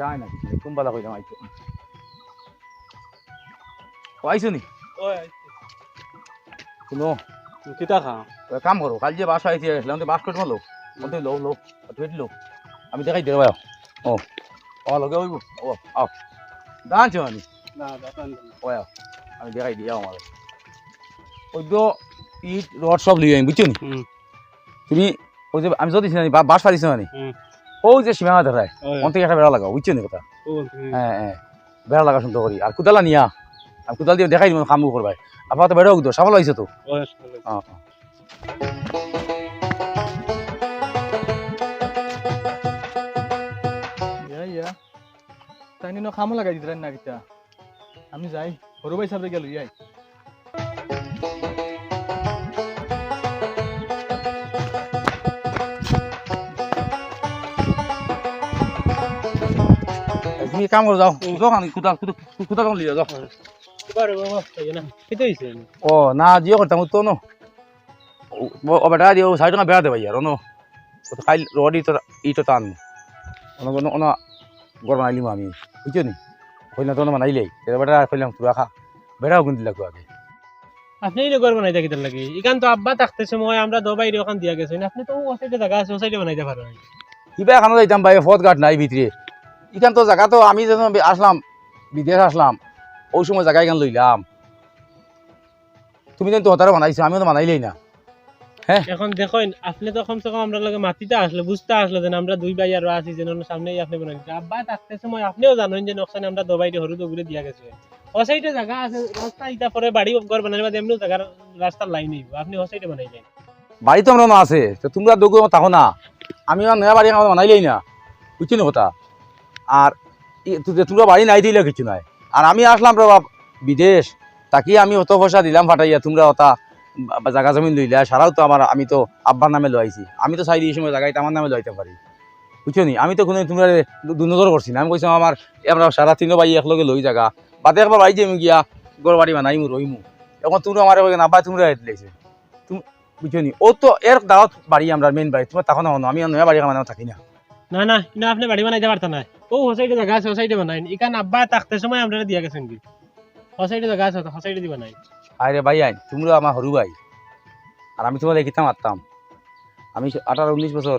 বেটা আয় না কুম্বালা কইলাম আইতো। ও আইছো নি? শুনো। কিতা খা কাম করো কাল যে বাস আইছি আসলাম তো বাস করতে লো বলতে লো লো তুই লো আমি দেখাই দেবো ও ও লগে হইব ও আও দাঁড়াচ্ছ আমি না দাদা ও আমি দেখাই দিই আমার ওই তো ইট রড সব লিয়ে বুঝছ নি? তুমি ওই যে আমি যদি বাস পারিস না? ও যে সীমা দেখায় অন থেকে একটা বেড়া লাগাও বুঝছ নি কথা? হ্যাঁ হ্যাঁ। বেড়া লাগা শুনতে করি। আর কুদালা নিয়া আর কুদাল দিয়ে দেখাই দিব কামু করবাই। আপনার তো বেড়াও তো। সামাল হয়েছে। তো হ্যাঁ ইয়া ইয়া। তাই নিনো খামো লাগাই দিলেন না কিতা আমি যাই। সৰু বাই চাবলে গেলো ইয়াই। তুমি কাম করো যাও। যাও কাম কুদাল কুদাল লিয়ে যাও। ও না জিও করতাম তো ন ও বেটা দিও সাইড না বেড়া দেবাই আর ন। ও তো খাই রড ইটো ইটো টান। অন অন গড় বানাইলিম আমি। বুঝছ নি? কইনা তো বানাইলেই। বেটা কইলাম তুরা খা। বেড়াও কিন্তু লাগবে আগে আপনি এই ঘর বানাইতে কিতার লাগি? ইখান তো আব্বা থাকতে সময় আমরা দবাই ওখান দিয়া গেছেন আপনি তো ও সাইডে জায়গা আছে ও সাইডে বানাইতে পারেন কিবা এখানে যাইতাম ভাই ফত গাট নাই ভিতরে ইখান তো জায়গা তো আমি যখন আসলাম বিদেশ আসলাম ওই সময় জায়গা এখান লইলাম। তুমি তো হতারে বানাইছো আমিও তো বানাইলেই না। এখন দেখেন আপনি তো কমসে কম আমরা লগে মাটিতে আসলে বুঝতে আসলে যে আমরা দুই ভাই আর আছি যেন সামনেই আপনি বানাইছে আব্বা থাকতে সময় আপনিও জানেন যে নকশানে আমরা দবাই হরু দগুরে দিয়া গেছে। ও সাইডে জায়গা আছে রাস্তা ইটা পরে বাড়ি ঘর বানাইলে বাদে এমনিও জায়গার রাস্তার লাইন নেই আপনি ও সাইডে বানাইলেন বাড়ি তো আমরা না আছে তো তোমরা দোকান থাকো না। আমি আমার নয়া বাড়ি আমার বানাইলেই না। বুঝছি না কথা? আর ই- তো- তোমরা বাড়ি নাই দিলে কিছু নাই। আর আমি আসলাম রে বাপ, বিদেশ। তাকি আমি অত পয়সা দিলাম ফাটাইয়া, তোমরা ওটা জাগা জমিন লইলা। সারাও তো আমার, আমি তো আব্বার নামে লইছি। আমি তো চাই এই সময় জায়গায় আমার নামে লইতে পারি। বুঝছ নি? আমি তো কোনো তোমরা দুনজর করছি না। আমি কইছি, আমার আমরা সারা তিনো বাই একলগে লই জায়গা বাদে একবার বাড়ি যাই গিয়া গড় বাড়ি বানাইমু, রইমু। এখন তোমরা আমার নাবা তোমরা দিলেছে বুঝছ নি? ও তো এর দাওয়াত বাড়ি আমরা মেন বাড়ি। তোমার তখন আমি নয়া বাড়ি মানে থাকি না। না না না আপনি বাড়ি বানাইতে পারতেন না ও সাইডে জায়গা আছে ও সাইডে বানাইন ইখান আব্বা থাকতে সময় আমরা দিয়া গেছেন কি? ও সাইডে জায়গা আছে ও সাইডে দি বানাই আরে ভাই আইন তোমরা আমার হরু ভাই। আর আমি তোমার কিতাম মারতাম? আমি আঠারো, উনিশ বছর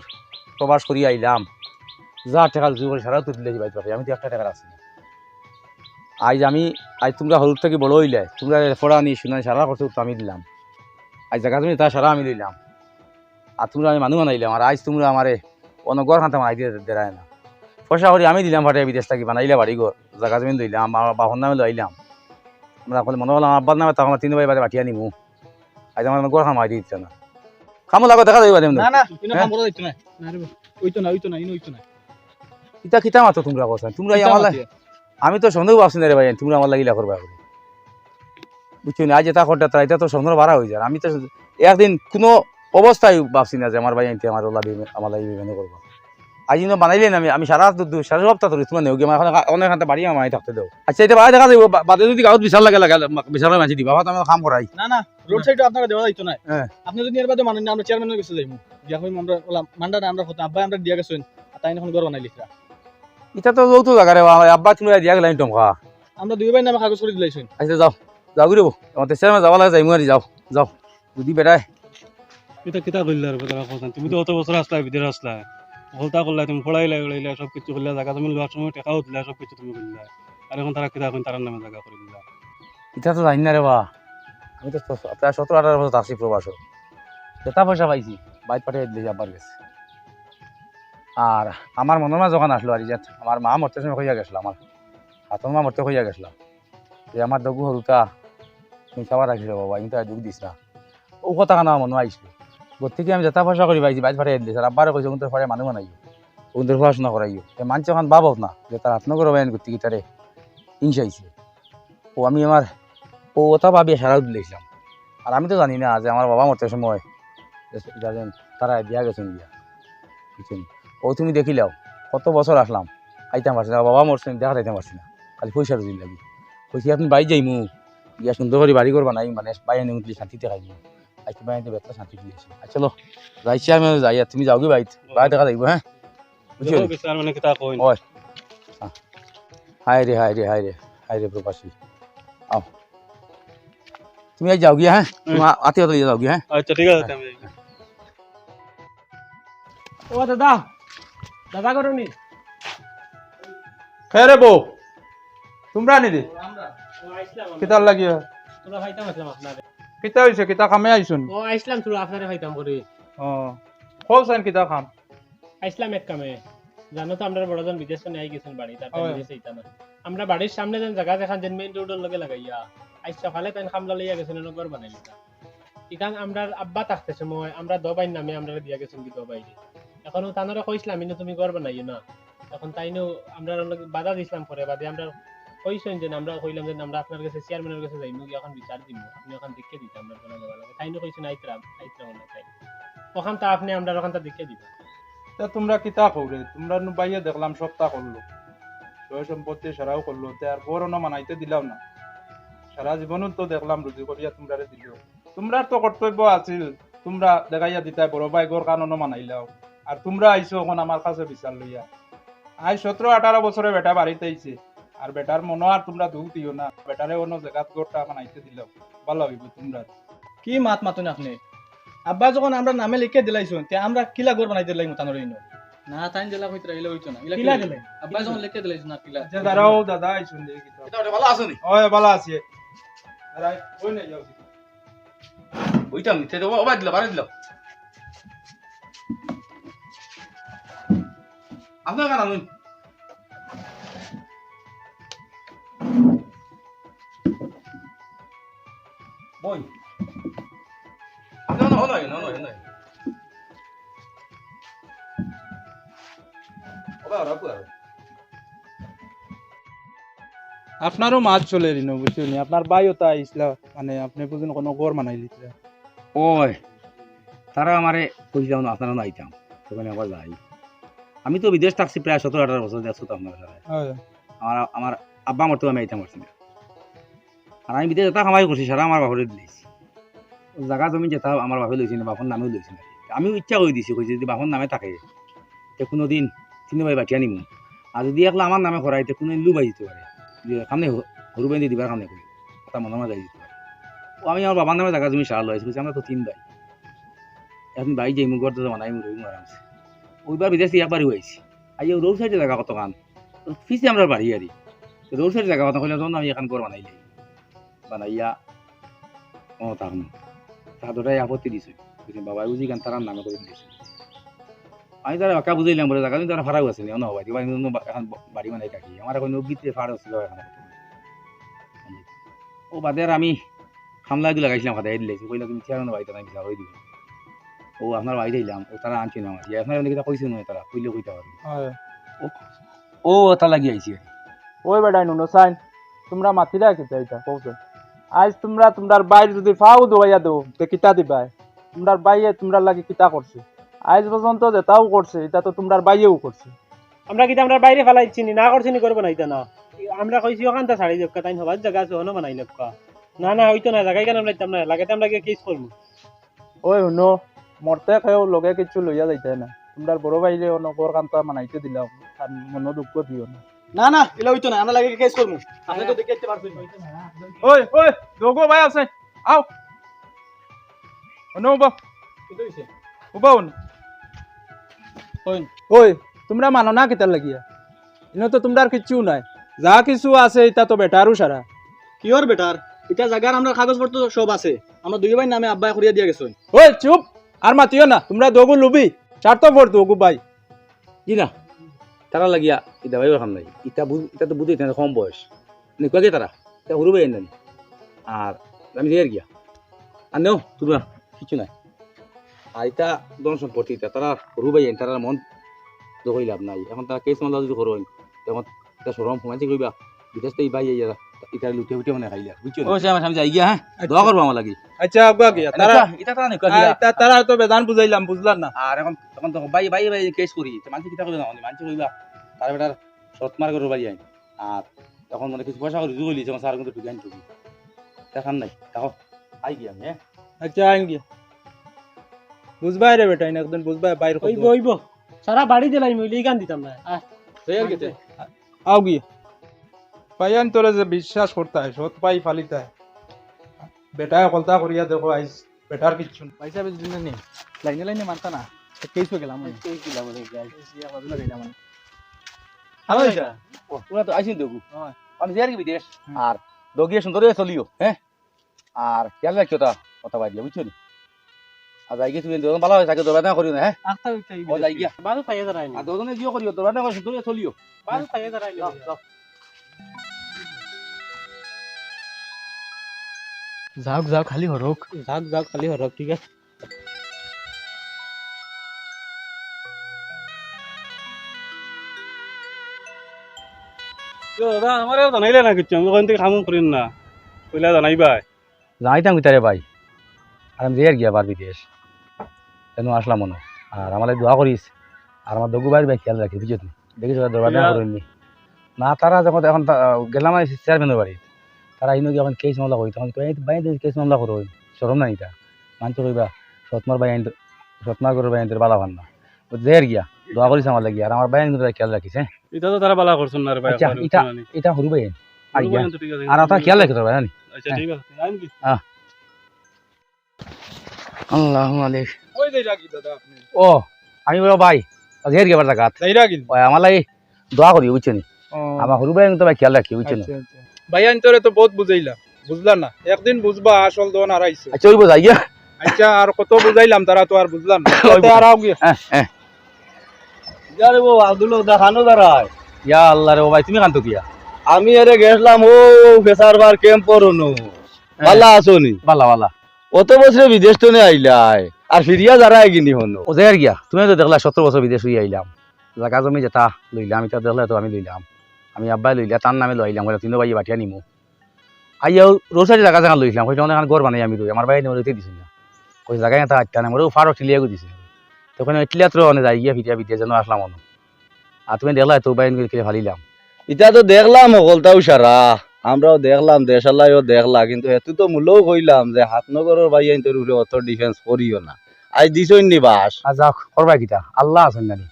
প্রবাস করি, আইলাম। যা টাকা জোর করে সারাও তো দিলে পারি আমি তো একটা টাকার আছি। আজ আমি, আজ তোমরা হলুদ থেকে বড় হইলে, তোমরা পড়া নি শুনে সারা করতে তো আমি দিলাম। আজ জায়গা তুমি তা সারা আমি দিলাম আর তোমরা আমি মানুষ বানাইলাম, আর আজ তোমরা আমারে অনগর খান্তা বানাই দিয়ে দেয় না। পয়সা করি আমি দিলাম ফাটে বিদেশ থাকি বানাইলে বাড়ি ঘর জায়গা জমিন দিলাম আমার বাহন নামে লইলাম আমরা এখন মনে আব্বার নামে তখন তিন ভাই বাড়ি বাটিয়া নিমু। আজ আমার খাম আইডি দিতে না। খামো লাগো দেখা যাইবা না ওইতো ওইতো ওইতো ইতা কিতা মাতো তোমরা কথা তোমরা আমার। আমি তো সন্দেহ ভাবছি না রে ভাই তোমরা আমার লাগিলা করবা বুঝছ না? আজ এটা করতে তাই এটা তো সন্দেহ বাড়া হয়ে যায়। আমি তো একদিন কোনো অবস্থায় ভাবছি না যে আমার ভাই আনতে আমার ওলা আমার লাগি বিমানে করব। আজ দিনও বানাইলে না আমি আমি সারা দু- সারা সপ্তাহ ধরে তোমার নেও গিয়ে অনেক হাতে বাড়ি আমার থাকতে দেও। আচ্ছা এটা বাইরে দেখা যাব বাদে যদি গাঁত বিশাল লাগে লাগে বিশাল মাঝে দিবা। ভাত আমি কাম করাই। না না রোড সাইডে আপনারা দেওয়া যাইতো না হ্যাঁ। আপনি যদি এর বাদে মানেন না আমরা চেয়ারম্যানের কাছে যাইমু। দিয়া হইম আমরা ওলা মান্ডা না আমরা হতো আব্বা আমরা দিয়া গেছেন আর তাই এখন ঘর বানাই লিখরা এটা তো যৌথ জায়গা রে বাবা, আব্বা তুমি দিয়া গেলাম টমকা। আমরা দুই ভাই নামে কাগজ করে দিলাইছেন। আচ্ছা যাও। যাও গিয়ে তোমার চেয়ারম্যান যাওয়া লাগে যাই মুয়ারি যাও। যাও। যদি বেটায় এটা কিতা করলে আর কথা। তুমি তো অত বছর আসলা বিদেশ আসলা হলতা করলা তুমি পড়াইলা উড়াইলা সব কিছু করলা জায়গা তুমি লোয়ার সময় টাকাও দিলা সব কিছু তুমি করলা আর এখন তারা কিতা এখন তার নামে জায়গা করে দিলা। এটা তো জানি না রে বা। আমি তো প্রায় সতেরো আঠারো বছর আসছি প্রবাস যেটা পয়সা পাইছি বাইক পাঠিয়ে দিলে আব্বার গেছে আর আমার মনের মা যখন আসলো আর ইয়াত। আমার মা মরতে সময় হইয়া গেছিল আমার হাতর মা মরতে হইয়া গেছিল। যে আমার দগু হরুতা তুমি খাবার রাখিল বাবা আমি তো আর দুঃখ দিস না। ও কথা কেন মনে আইছিল গতিকে আমি যেটা পয়সা করি পাইছি বাইক পাঠিয়ে দিলে স্যার আব্বারে কইছে ওদের পরে মানুষ বানাইও ওদের পড়াশোনা করাইও এ মানুষ এখন ভাবত না, যে তার আত্মগর বাইন গতিকে তারে ইনসাইছে ও, আমি আমার ও ওটা ভাবিয়ে সারাও দিলেছিলাম আর আমি তো জানি না যে আমার বাবা মরতে সময় তারা দিয়া। গেছেন বুঝছেন ও, তুমি দেখিলাও কত বছর আসলাম? আইতাম পারছি না, বাবা মরছেন দেখা যাইতাম পারছি না। খালি পয়সা রুজিন লাগি। কইছি আপনি বাড়ি যাইমু। গিয়া সুন্দর করে বাড়ি করবা নাই মানে বাইরে নিয়ে শান্তিতে খাইমু। আজকে বাইরে বেতলা শান্তি দিয়েছি আচ্ছা চলো যাইছি আমি যাই আর তুমি যাও কি বাইত বাইরে দেখা যাইব হ্যাঁ? বুঝছ আর মানে কিতা কই ওই। হায়। রে হায় রে হায় রে হায় রে প্রবাসী। আও। তুমি আজ যাও গিয়া হ্যাঁ তোমার আত্মীয় তো যাও গিয়া হ্যাঁ? আচ্ছা ঠিক আছে আমি ও দাদা। দাদা করুনি খেরে বউ। তোমরা নি দে ও কিতার লাগিয়া? তোরা ভাইতাম আসলাম আপনারে। কিতা হইছে কিতা খামে আইছুন ও আইসলাম তোরা আপনারে ভাইতাম করি ও কল সাইন কিতা খাম। আইসলাম এক কামে। জানো তো আমরা বড়জন বিদেশ থেকে আই গেছেন বাড়ি তার। বিদেশে ইতা না আমরা বাড়ির সামনে যেন জায়গা দেখান যেন মেইন রোডের লগে লাগাইয়া আজ সকালে তাই খামলা লইয়া গেছেন নগর বানাই ইখান আমরা আব্বা থাকতে সময় আমরা দবাই নামে আমরা দিয়া গেছেন কি দবাই এখনও তানরে কইছিলাম ইনো তুমি ঘর বানাইও না। এখন তাইনো আমরা বাধা দিছিলাম পরে বাদে আমরা কইছেন যে আমরা কইলাম যে আমরা আপনার কাছে চেয়ারম্যানের কাছে যাইমু কি এখন বিচার দিমু, আপনি ওখান দেখে দিতে, আমরা বলা দেওয়া লাগে তাইনো কইছেন আইতরাম আইতরাম না তাই। ওখান তা আপনি আমরা ওখান তা দেখে দিবেন তা তোমরা কিতা কৌরে তোমরা নু বাইয়ে দেখলাম, সপ্তাহ করল। সয় সম্পত্তি সারাও করল, তে আর বড় না মানাইতে দিলাম না। সারা জীবনও তো দেখলাম, রুজি করিয়া তোমরা দিল। তোমরার তো কর্তব্য আছিল, তোমরা দেখাইয়া দিতাই, বড় ভাই গোর কাননও মানাইলাও। আর তোমরা আইছো এখন আমার কাছে বিচার লইয়া। আই সতেরো আঠারো বছরে বেটা বাড়িতে আইছে। আর বেটার মনে আর তোমরা দুঃখ দিও না। বেটারে অন্য জায়গাত গোরটা মানাইতে দিলাও ভালো হইব তোমরা কি মাত মাতুন আপনি? আব্বা যখন আমরা নামে লিখে দিলাইছুন তে আমরা কিলা গড় বানাই দিলাই মতানোর ইনো না তাই দিলা কইতে রইলে হইতো না। কিলা কিলা আব্বা যখন লিখে দিলাইছুন না কিলা? যে দাঁড়াও দাদা আইসুন দেখি ভালো আছো নি? ওই ভালো আছে। আরে ওই না যাও। ওইটা মিথ্যে দেবো ওবাই দিল বাড়ি দিল। আপনার কেন হলো নয় নয় নয় ওবা ওরা পুরা আপনারও মাছ চলে রিন বুঝছ আপনার বাইও তা আইসলা মানে আপনি বুঝুন কোনো গড় মানাই দিতে ওই তারা আমারে কইলাম না আপনারা না আইতাম। সেখানে আবার যাই। আমি তো বিদেশ থাকছি প্রায় সতেরো আঠারো বছর দেখছ তো আপনার আমার আমার আব্বা আমার তো আমি আইতাম পারছি না আর আমি বিদেশ যেটা কামাই করছি সারা আমার বাপরে দিয়েছি জায়গা জমি যেটা আমার বাপে লইছি না বাপর নামেও লইছি না আমিও ইচ্ছা করে দিছি কইছি যদি বাপর নামে থাকে তে কোনো দিন তিনি ভাই বাটিয়া নিমু। আর যদি একলা আমার নামে করাইতে কোনো দিন লুবাই দিতে পারে যে কামনে সরু বাইন্দে দিবার কামনে করি এটা মনে মনে পারে ও আমি আমার বাবার নামে জায়গা জমি সারা লইছি আমরা তো তিন ভাই এখন ভাই যাই মুখ করতে মানাই মুখ আরামসে ওইবার বিদেশ একবারই হয়েছি আইয়া রোড সাইডে জায়গা কত কান ফিসে আমরা বাড়ি আরি রোড সাইডে জায়গা কথা কইলে তখন আমি এখন ঘর বানাইলে বানাইয়া ও তার তাহাদরাই আপত্তি দিছে। বুঝলি বাবা বুঝি গান তার নামে করে দিয়েছে আমি তারা একা বুঝাইলাম বলে জায়গা তারা ফারাও আছে না হবাই দিবা এখন বাড়ি বানাই থাকি। আমার এখন অভিতে ফাড় ছিল এখন ও বাদে আর আমি খামলা গুলো লাগাইছিলাম খাতা দিলে। কইলা তুমি চেয়ার না বাড়িতে নাই বিচার হয়ে দিবে। ও আপনার বাড়িতে দিলাম ও তারা আনছি না আমার আপনার অনেক কইছে নয় তারা কইলে কইতে পারবে ও তা লাগি আইছি ওই বেটাই নুনো সাইন তোমরা মাতিলা কিতা এটা কওছো আজ তোমরা তোমরার বাইর যদি ফাও দোয়া দেও তে কিতা দিবাই তোমরার বাইয়ে তোমরা লাগি কিতা করছে? আজ পর্যন্ত যেটাও করছে এটা তো তোমরার বাইয়েও করছে। আমরা কিন্তু আমরা বাইরে ফেলাইছি নি, না করছি নি করব না ইতা না। আমরা কইছি ওখান তা ছাড়ি দেবকা তাই হবার জায়গা আছে ওনো বানাই লক্কা না না হইতো না জায়গায় কেন আমরা না লাগাতে আমরা কেস করব ওই শুনো মরতে খেয়েও লগে কিছু লইয়া যাইতে না। তোমরার বড় বাইরে নগর কান্তা মানাইতে দিলাম মন দুঃখ দিও না। না না ইলা হইতো না আমরা লাগে কেস করমু আপনি তো দেখতে পারছেন। ওই ওই দোগো ভাই আছে। আও। হইছে? উবা উনি ওই তোমরা মানো না কিতার লাগিয়া? ইনো তো তোমরার কিচ্ছু নাই। যা কিছু আছে এটা তো বেটারও সারা। কিওর বেটার এটা জায়গার আমরা কাগজপত্র সব আছে। আমরা দুই ভাই নামে আব্বাই করিয়া দিয়া গেছেন ওই চুপ! আর মাতিও না তোমরা দোগো লুবি। স্বার্থ পর দোগো ভাই। জি না? তারা লাগিয়া। ইটা ভাই খাম নাই। ইটা বুঝ ইটা তো বুঝে কম বয়স। নিকুয়াকে তারা? তা সরু ভাই আনি আর আমি দিয়ে গিয়া। আর নেও তোমরা কিছু নাই। আর এটা দন সম্পত্তি এটা তারা সরু ভাই তারা মন দখই লাভ নাই। এখন তারা কেস মামলা যদি করো তখন এটা সরম সমাজে কইবা বিদেশ থেকে ভাই আইয়া ইটা লুটে উঠে মানে খাইলা বুঝছ ও সে সামনে যাই গিয়া হ্যাঁ? দোয়া করব আমার লাগি। আচ্ছা আগুয়া গিয়া তারা এটা তারা নিকুয়া গিয়া আ, তারা তো বেদান বুঝাইলাম বুঝলাম না। আর এখন তখন তো বাই বাই বাই কেস করি। মানুষ কিতা করবে না মানুষ কইবা তার বেটার শর্ট মার করে বাই আইন। আর তখন মানে কিছু পয়সা করে জুগলি যখন স্যার কিন্তু ঢুকে ঢুকি দেখান নাই দেখো। আই গিয়া আমি হ্যাঁ? আচ্ছা আইন গিয়া। বুঝবাই রে বেটা একদিন বুঝবাই বাইর ওইব ওইব সারা বাড়ি দিলাই মইলি গান দিতাম না। আর কেতে আও গিয়ে। পাইয়ান তোরে যে বিশ্বাস করতে হয় সৎ পাই ফালিতে হয় বেটায় কলতা করিয়া দেখো আইস বেটার কিচ্ছু না। পয়সা বেশি দিন নেই লাইনে লাইনে মানতা না। কেস হয়ে গেলাম আমি। ভালো হয়েছে? তোমরা তো আইসিন দেখু। আমি যাই আর বিদেশ। আর দগিয়ে সুন্দর চলিও। হ্যাঁ। আর খেয়াল রাখিও তা কথা বাইরে বুঝছ নি? আর যাই গিয়ে তুমি ভালো হয় থাকে দরবার করিও না হ্যাঁ? আখতা হইতে ও যাই গিয়া। বাজু পাইয়ে দাঁড়াইনি আর দুজনে করিও দরবার করে সুন্দর চলিও। বাজু পাইয়ে দাঁড়াইনি যাওক যাওক খালি হরক যাক যাক খালি হরক ঠিক আছে। দাদা? আমার জানাইলে না কিছু আমি ওখান থেকে খামো করিন না। কইলা জানাইবাই যাইতাম ভিতরে ভাই আর আমি যাই গিয়া বার বিদেশ। কেন আসলাম মনে। আর আমার দোয়া করিস আর আমার দগু ভাইয়ের ভাই খেয়াল রাখি বুঝছ তুমি দেখিস দরবার। করেননি না? তারা যখন এখন গেলাম চেয়ারম্যানের বাড়ি তারা ইনো গিয়ে এখন কেস মামলা করি তখন বাইরে কেস মামলা করো সরম না এটা মানতে কইবা সৎমার বাই আইন সৎমার আইন বালা ভান না আর গিয়া। দোয়া করিস আমার লাগি। আর আমার বাই আইন খেয়াল রাখিস হ্যাঁ এটা তো তারা বালা করছেন না রে ভাই আচ্ছা, এটা-? এটা হরু আইন আর আছে। আর আপনার খেয়াল রাখি তোর ভাই জানি। আচ্ছা ঠিক আছে আইন কি? আল্লাহ আলাইক যাই রাখি দাদা আপনি। ও আমি বলো ভাই যাই রাখি ওই আমার দোয়া করি বুঝছ নি আমার হরু ভাই তো ভাই খেয়াল রাখি বুঝছ নি ভাইয়ান তোরে তো বহুত বুঝাইলাম। বুঝলা না? একদিন বুঝবা আসল দোন আর আইছে আচ্ছা ওই বোঝাই গিয়া আচ্ছা আর কত বুঝাইলাম তারা তো আর বুঝলাম না। আও গিয়ে। হ্যাঁ হ্যাঁ। যারে বো আব্দুল দেখানো দাঁড়ায় ইয়া আল্লাহ রে ও ভাই তুমি কান্ত কিয়া? আমি এরে গেছিলাম ও ফেসার বার ক্যাম্প পরনো। ভালো আসনি। বালা বালা অত বছরে বিদেশ তো আইলাই। আর ফিরিয়া যারা এগিনি হন। ও যাই গিয়া? তুমি তো দেখলা সত্তর বছর বিদেশ হয়ে আইলাম। জাগা জমি যেটা লইলাম এটা দেখলে তো আমি লইলাম। আমি আব্বাই লইলা তার নামে লইলাম বলে তিনো ভাই বাটিয়া নিমু। আইয়াও রোসারি জায়গা জায়গা লইলাম কইটা অনেক ঘর বানাই আমি রই আমার ভাই নেমে লইতে দিছিল না। কই জায়গায় এটা আটটা নাম ফারো ঠিলিয়া গো দিছিল তখন এটলিয়া তো অনেক যাই গিয়া ফিটিয়া যেন আসলাম অন্য আর তুমি দেখলা তো ভাই কিনে ফালিলাম। এটা তো দেখলাম সকলটাও সারা আমরাও দেখলাম দেশালাইও দেখলা কিন্তু এত তো মূলও কইলাম যে হাতনগরের ভাই আইন তোর উপরে অত ডিফেন্স করিও না। আজ দিছই নি বাস আর যাক করবা কিটা আল্লাহ আছেন জানি।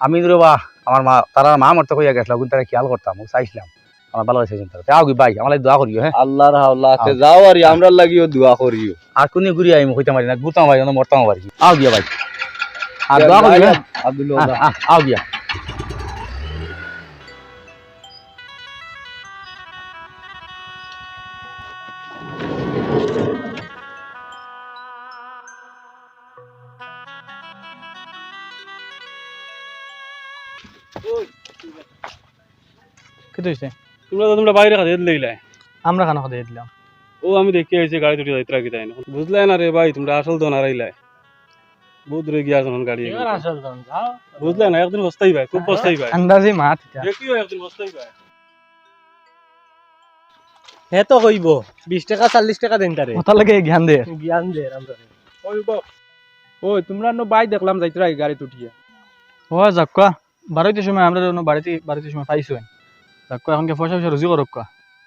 আমি রবা আমার মা তারা মা মরতে কইয়া গেছিল কিন্তু তারা খেয়াল করতাম চাইছিলাম। আমার ভালো হয়েছে তারা যাও কি ভাই আমার দোয়া করিও হ্যাঁ আল্লাহর হাওলাতে আও। যাও আর আমরা লাগিও দোয়া করিও আর কোনি ঘুরি আইম হইতে পারি না ঘুরতাম ভাই মরতাম পারি আও গিয়া ভাই আর দোয়া আহ, আও গিয়া কি হয়েছে তোমরা তো তোমরা বাইরে খাতে লইলাই আমরা খানা খাতে দিলাম ও আমি দেখি আইছি গাড়ি দুটি যাইতে রাখি তাই বুঝলাই না রে ভাই তোমরা আসল তো নারাইলাই বহুত দূরে গিয়া যখন গাড়ি এবার আসল দাম যাও। বুঝলাই না একদিন বস্তাই ভাই খুব বস্তাই ভাই আন্দাজে মাত দেখিও একদিন বস্তাই ভাই হে তো কইব বিশ টাকা চল্লিশ টাকা দেন তারে কথা লাগে জ্ঞান দে। জ্ঞান দে আমরা ওই ওই তোমরা নো বাই দেখলাম গাড়ি ও যাক্কা বারোইতে সময় আমরা অন্য বাড়িতে বাড়িতে সময় পাইছো যাক্কা এখন কে পয়সা পয়সা রুজি করক কা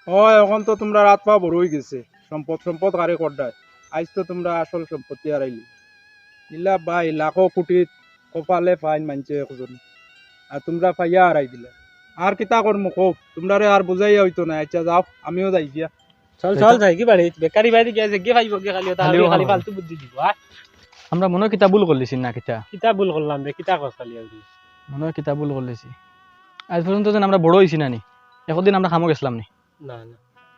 ও এখন তো তোমরা রাত পা বড় হয়ে গেছে। সম্পদ সম্পদ কারে করডায় আজ তো তোমরা আসল সম্পত্তি হারাইলি ইলা বাই লাখো কোটি কপালে ফাইন মানছে একজন। আর তোমরা পাইয়া হারাই দিলে। আর কিতা করমু কো তোমরা আর বুঝাই হইতো না আচ্ছা যাও আমিও যাই গিয়া চল চল যাই কি বাড়ি বেকারি বাড়ি গিয়ে যে গে পাইব গে খালি ফালতু বুদ্ধি দিব আমরা মনে কিতাব ভুল করলিছি না কিতা? কিতা ভুল করলাম রে কিতা কস খালি মনে কিতাব ভুল করলিছি আজ পর্যন্ত যেন আমরা বড় হয়েছি না নি? একদিন আমরা খামো গেছিলাম নি? না না।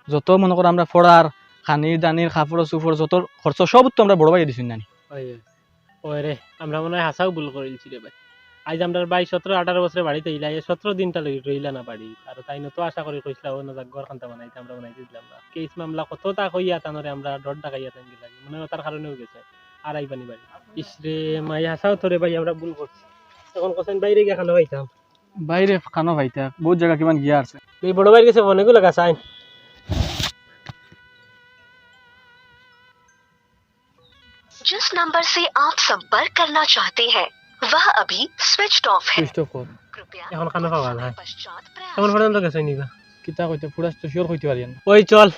যত মনে করো আমরা ফড়ার খানির দানির কাপড় চুপড় যত খরচ সব তো আমরা বড় ভাই দিছি না নি ওই ওই রে আমরা মনে হয় হাসাও ভুল করেছি রে ভাই। আজ আমরা ভাই সতেরো আঠারো বছরে বাড়িতে ইলা সতেরো দিনটা রইলা না বাড়ি। আর তাই তো আশা করি কইছিল ও না ঘর খান্তা বানাইতে আমরা বানাইতে দিলাম না। কেস মামলা কত তা কইয়া তানরে আমরা ডর ডাকাইয়া তান লাগে মনে হয় তার কারণেও গেছে আর আইবানি বাড়ি। ইসরে মাই হাসাও তোরে ভাই আমরা ভুল করছি। এখন কোসেন বাইরে গিয়ে খানা পাইতাম বাইরে খানো ভাইতা বহুত জায়গা কিমান গিয়া আছে। এই বড় ভাইয়ের কাছে অনেকগুলো গাছ আইন। जिस नंबर से आप संपर्क करना चाहते हैं वह अभी स्विच ऑफ़ है ওই চল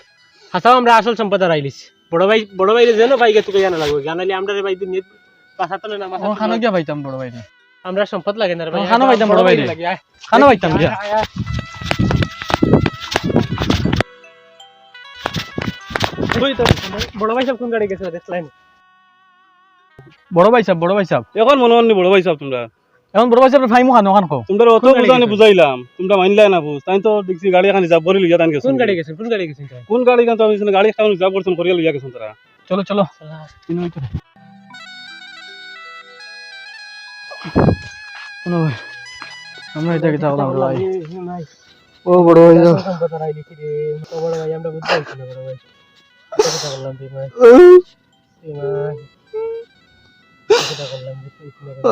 হাসাও আমরা আসল সম্পদা রাইলিস বড় ভাই বড় ভাইরে যেন ভাইকে তোকে জানা লাগবে জানালে আমরা রে ভাই দিন পাছাতো না মাথা খানো গিয়া ভাইতাম বড় ভাইরে আমরা সম্পদ লাগে না রে ভাই খানো ভাইতাম বড় ভাইরে খানো ভাইতাম গিয়া বড় ভাই সব কোন গাড়ি গেছে দেখলাম বড় ভাই সাহেব বড় ভাই সাহেব। এখন মনে হননি বড় ভাই সাহেব তোমরা। এখন বড় ভাই সাহেব ফাইমু খানো খান খাও তোমরা অত বুঝানি বুঝাইলাম। তোমরা মানলাই না বুঝ। তাই তো দেখছি গাড়ি এখন হিসাব করে লিয়া তান গেছে কোন গাড়ি গেছেন? কোন গাড়ি গেছেন কোন গাড়ি কিন্তু আমি গাড়ি এখন হিসাব করছেন করিয়া লিয়া গেছেন তারা। চলো চলো। কোনো ভাই আমরা এটা কিতা বললাম ভাই। ও বড় ভাই। বড় ভাই আমরা বুঝতে পারছি না বড় ভাই। কথা বললাম তুই ভাই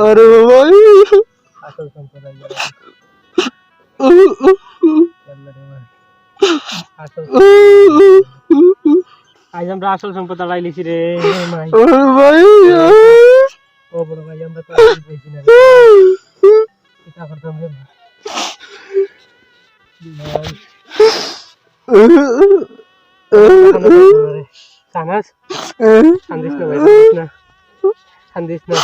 আরে ভাই আসল সম্পদ হারাই গেল। আল্লাহ রে ভাই। আসল আজ আমরা আসল সম্পদ হারাই লিছি রে ভাই ভাই ও বড় ভাই আমরা তো আর বুঝছি না রে। কিতা করতাম রে ভাই। ভাই Sangat. Sandis na, Sandis কান্দিস না